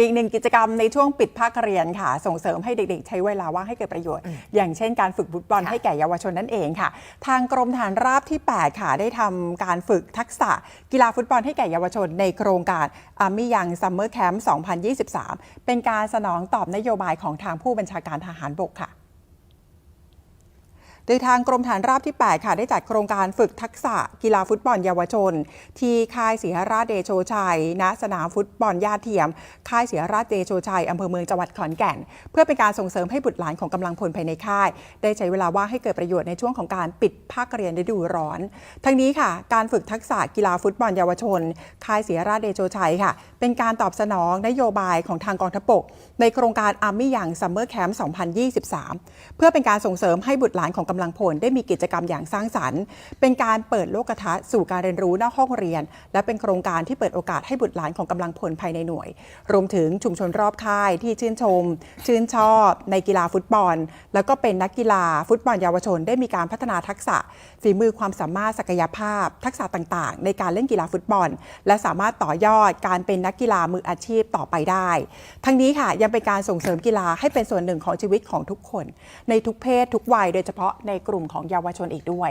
อีกหนึ่งกิจกรรมในช่วงปิดภาคเรียนค่ะ ส่งเสริมให้เด็กๆ ใช้เวลาว่างให้เกิดประโยชน์ อย่างเช่นการฝึกฟุตบอลค่ะให้แก่เยาวชนนั่นเองค่ะ ทางกรมฐานราบที่ 8 ค่ะได้ทำการฝึกทักษะกีฬาฟุตบอลให้แก่เยาวชน ในโครงการ Army Young Summer Camp 2023 เป็นการสนองตอบนโยบายของทางผู้บัญชาการทหารบกค่ะโดยทางกรมฐานราบที่ 8 ค่ะ ได้จัดโครงการฝึกทักษะกีฬาฟุตบอลเยาวชน ที่ค่ายศรีหราชเดโชชัย ณ สนามฟุตบอลญาติเทียม ค่ายศรีหราชเดโชชัยอำเภอเมืองจังหวัดขอนแก่น เพื่อเป็นการส่งเสริมให้บุตรหลานของกำลังพลภายในค่าย ได้ใช้เวลาว่างให้เกิดประโยชน์ในช่วงของการปิดภาคเรียนฤดูร้อน ทั้งนี้ค่ะ การฝึกทักษะกีฬาฟุตบอลเยาวชน ค่ายศรีหราชเดโชชัยค่ะ เป็นการตอบสนองนโยบายของทางกองทัพบกในโครงการ Army Young Summer Camp 2023 เพื่อเป็นการส่งเสริมให้บุตรหลานของกำลังพลได้มีกิจกรรมอย่างสร้างสรรค์ เป็นการเปิดโลกทัศน์สู่การเรียนรู้นอกห้องเรียน และเป็นโครงการที่เปิดโอกาสให้บุตรหลานของกำลังพลภายในหน่วย รวมถึงชุมชนรอบค่ายที่ชื่นชม ชื่นชอบในกีฬาฟุตบอล แล้วก็เป็นนักกีฬาฟุตบอลเยาวชน ได้มีการพัฒนาทักษะฝีมือความสามารถศักยภาพ ทักษะต่างๆ ในการเล่นกีฬาฟุตบอล และสามารถต่อยอดการเป็นนักกีฬามืออาชีพต่อไปได้ ทั้งนี้ค่ะยังเป็นการส่งเสริมกีฬาให้เป็นส่วนหนึ่งของชีวิตของทุกคน ในทุกเพศทุกวัยโดยเฉพาะในกลุ่มของเยาวชนอีกด้วย